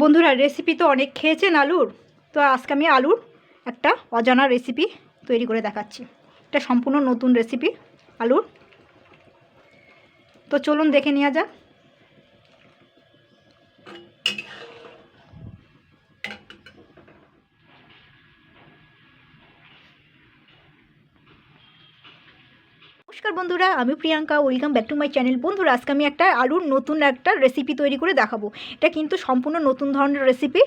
বন্ধুরা রেসিপি তো অনেক খেয়েছেন আলুর। তো আজকে আমি আলুর একটা অজানা রেসিপি তৈরি করে দেখাচ্ছি। এটা সম্পূর্ণ নতুন রেসিপি আলুর। তো চলুন দেখে নেওয়া যাক। নমস্কার বন্ধুরা, আমি Priyanka. Welcome back to my channel বন্ধুরা, আজকে আমি একটা আলুর নতুন একটা রেসিপি তৈরি করে দেখাবো। এটা কিন্তু সম্পূর্ণ নতুন ধরনের রেসিপি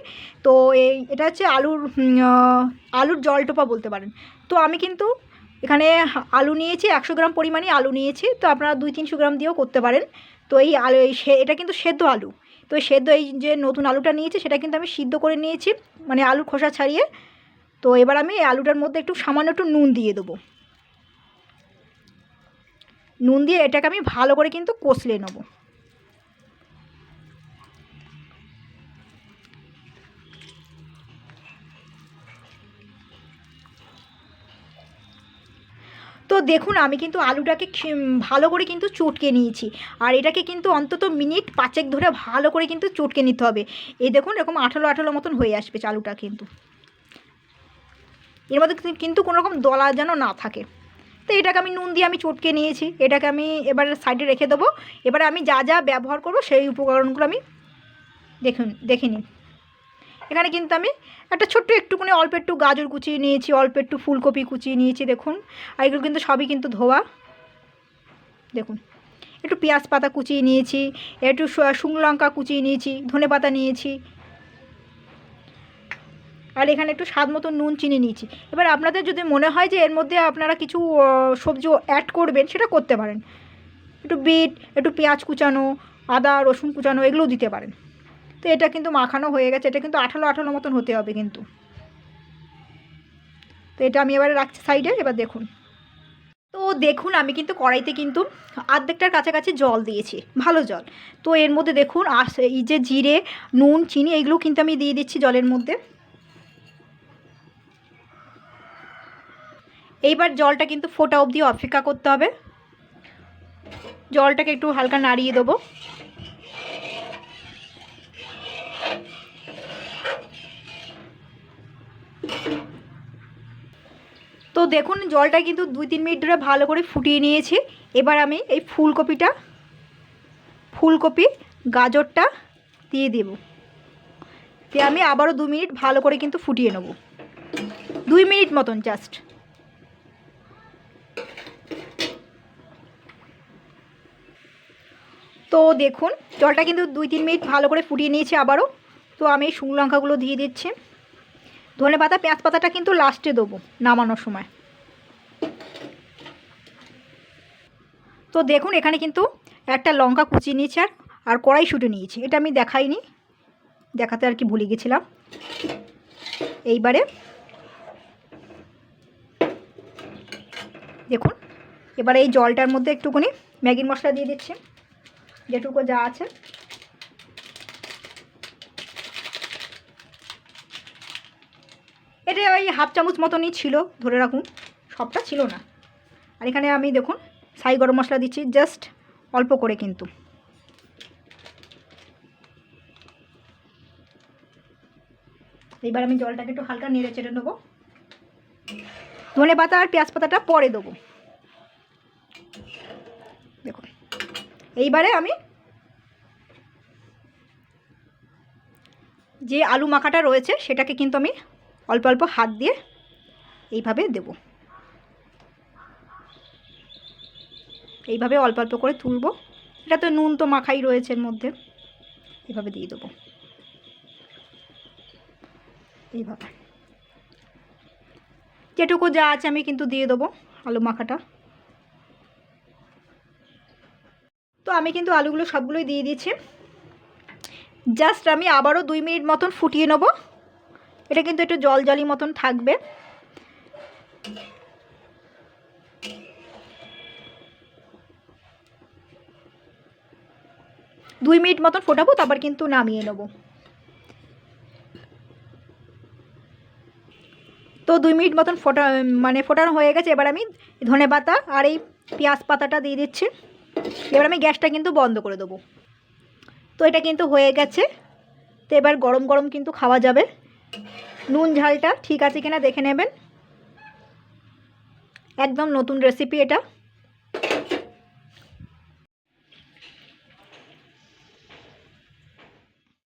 তো এই, এটা হচ্ছে আলুর আলুর জলটোপা বলতে পারেন। তো আমি কিন্তু এখানে আলু নিয়েছি, একশো গ্রাম পরিমাণে আলু নিয়েছি। তো আপনারা দুই তিনশো গ্রাম দিয়েও করতে পারেন। তো এই আলু, এই এটা কিন্তু সেদ্ধ আলু। তো এই সেদ্ধ, এই যে নতুন আলুটা নিয়েছি, সেটা কিন্তু আমি সিদ্ধ করে নিয়েছি মানে আলুর খোসা ছাড়িয়ে। তো এবার আমি আলুটার মধ্যে একটু সামান্য একটু নুন দিয়ে দেবো। নুন দিয়ে এটাকে আমি ভালো করে কিন্তু কষলে নেব। তো দেখুন, আমি কিন্তু আলুটাকে ভালো করে কিন্তু চটকে নিয়েছি। আর এটাকে কিন্তু অন্তত মিনিট পাঁচেক ধরে ভালো করে কিন্তু চটকে নিতে হবে। এই দেখুন, এরকম আঠালো আঠালো মতন হয়ে আসবে চালুটা কিন্তু। এর মধ্যে কিন্তু কোনো রকম দলা যেন না থাকে। তো এটাকে আমি নুন দিয়ে আমি চটকে নিয়েছি। এটাকে আমি এবার সাইডে রেখে দেবো। এবার আমি যা যা ব্যবহার করব সেই উপকরণগুলো আমি দেখুন, দেখে নিন এখানে কিন্তু আমি একটা ছোট্ট একটুখানি, অল্প একটু গাজর কুচিয়ে নিয়েছি, অল্প একটু ফুলকপি কুচিয়ে নিয়েছি, দেখুন। আর এগুলো কিন্তু সবই কিন্তু ধোয়া। দেখুন, একটু পেঁয়াজ পাতা কুচিয়ে নিয়েছি, একটু শুকনো লঙ্কা কুচিয়ে নিয়েছি ধনে পাতা নিয়েছি। আর এখানে একটু স্বাদ মতো নুন, চিনি নিয়েছি। এবার আপনাদের যদি মনে হয় যে এর মধ্যে আপনারা কিছু সবজি অ্যাড করবেন, সেটা করতে পারেন। একটু বিট, একটু পেঁয়াজ কুচানো, আদা, রসুন কুচানো, এগুলোও দিতে পারেন। তো এটা কিন্তু মাখানো হয়ে গেছে, এটা কিন্তু আঠালো আঠালো মতন হতে হবে কিন্তু। তো এটা আমি এবারে রাখছি সাইডে এবার দেখুন। তো দেখুন, আমি কিন্তু কড়াইতে কিন্তু আর্ধেকটার কাছাকাছি জল দিয়েছি, ভালো জল। তো এর মধ্যে দেখুন, আর এই যে জিরে, নুন, চিনি, এগুলো কিন্তু আমি দিয়ে দিচ্ছি জলের মধ্যে। এইবার জলটা কিন্তু ফোটা অবধি অপেক্ষা করতে হবে। জলটাকে একটু হালকা নাড়িয়ে দেবো। তো দেখুন, জলটা কিন্তু দুই তিন মিনিট ধরে ভালো করে ফুটিয়ে নিয়েছি। এবার আমি এই ফুলকপিটা, ফুলকপি, গাজরটা দিয়ে দেব। দিয়ে আমি আবারও দু মিনিট ভালো করে কিন্তু ফুটিয়ে নেব। দুই মিনিট মতন জাস্ট তো দেখুন, জলটা কিন্তু দুই তিন মিনিট ভালো করে ফুটিয়ে নিয়েছি আবারও। তো আমি এই শুকনো লঙ্কাগুলো দিয়ে দিচ্ছি। ধনে পাতা, পেঁয়াজ পাতাটা কিন্তু লাস্টে দেবো নামানোর সময়। তো দেখুন, এখানে কিন্তু একটা লঙ্কা কুচিয়ে নিয়েছি আর আর কড়াই শুটে নিয়েছি। এটা আমি দেখাইনি, দেখাতে আর কি ভুলে গেছিলাম। এইবারে দেখুন, এবারে এই জলটার মধ্যে একটুখানি ম্যাগির মশলা দিয়ে দিচ্ছি। যেটুকু যা আছে। এটা ওই হাফ চামচ মতনই ছিল, ধরে রাখুন, সবটা ছিল না। আর এখানে আমি দেখুন, সাই গরম মশলা দিচ্ছি, জাস্ট অল্প করে কিন্তু। এইবার আমি জলটাকে একটু হালকা নেড়ে চেড়ে নেব। ধনে পাতা আর পেঁয়াজ পাতাটা পরে দেবো দেখুন এইবারে আমি যে আলু মাখাটা রয়েছে, সেটাকে কিন্তু আমি অল্প অল্প হাত দিয়ে এইভাবে দেব। এইভাবে অল্প অল্প করে তুলব। এটা তো নুন তো মাখাই রয়েছে এর মধ্যে। এইভাবে দিয়ে দেবো। এইভাবে। যেটুকু যা আছে আমি কিন্তু দিয়ে দেবো আলু মাখাটা তো আমি কিন্তু আলুগুলো সবগুলোই দিয়ে দিয়েছি। জাস্ট আমি আবারও দুই মিনিট মতন ফুটিয়ে নেব। এটা কিন্তু একটু জল জলি মতন থাকবে। দুই মিনিট মতন ফোটাবো, তারপর কিন্তু নামিয়ে নেব। তো দুই মিনিট মতন ফোটা মানে ফোটানো হয়ে গেছে। এবার আমি ধনে পাতা আর এই পেঁয়াজ পাতাটা দিয়ে দিচ্ছি। এবার আমি গ্যাসটা কিন্তু বন্ধ করে দেবো। তো এটা কিন্তু হয়ে গেছে। তো এবার গরম গরম কিন্তু খাওয়া যাবে। নুন ঝালটা ঠিক আছে কিনা দেখে নেবেন। একদম নতুন রেসিপি এটা।